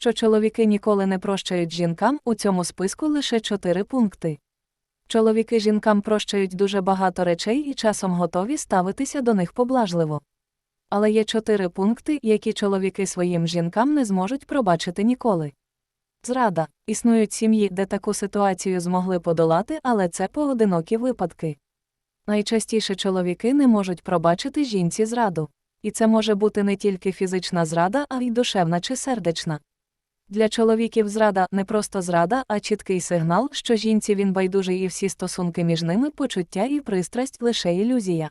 що чоловіки ніколи не прощають жінкам, у цьому списку лише чотири пункти. Чоловіки жінкам прощають дуже багато речей і часом готові ставитися до них поблажливо. Але є чотири пункти, які чоловіки своїм жінкам не зможуть пробачити ніколи. Зрада. Існують сім'ї, де таку ситуацію змогли подолати, але це поодинокі випадки. Найчастіше чоловіки не можуть пробачити жінці зраду. І це може бути не тільки фізична зрада, а й душевна чи сердечна. Для чоловіків зрада не просто зрада, а чіткий сигнал, що жінці він байдужий і всі стосунки між ними почуття і пристрасть лише ілюзія.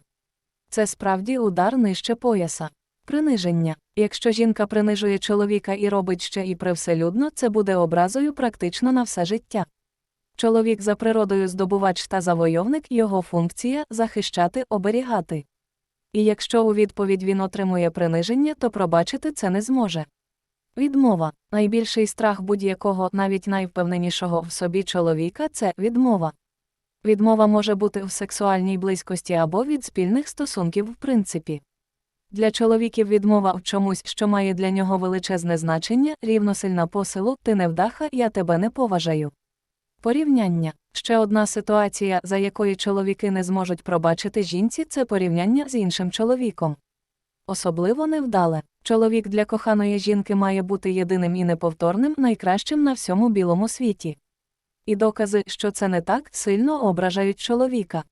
Це справді удар нижче пояса. Приниження. Якщо жінка принижує чоловіка і робить ще і привселюдно, це буде образою практично на все життя. Чоловік за природою здобувач та завойовник, його функція захищати, оберігати. І якщо у відповідь він отримує приниження, то пробачити це не зможе. Відмова. Найбільший страх будь-якого, навіть найвпевненішого в собі чоловіка це відмова. Відмова може бути в сексуальній близькості або від спільних стосунків в принципі. Для чоловіків відмова в чомусь, що має для нього величезне значення, рівносильна посилу ти невдаха, я тебе не поважаю. Порівняння. Ще одна ситуація, за якої чоловіки не зможуть пробачити жінці, це порівняння з іншим чоловіком. Особливо невдале. Чоловік для коханої жінки має бути єдиним і неповторним, найкращим на всьому білому світі. І докази, що це не так, сильно ображають чоловіка.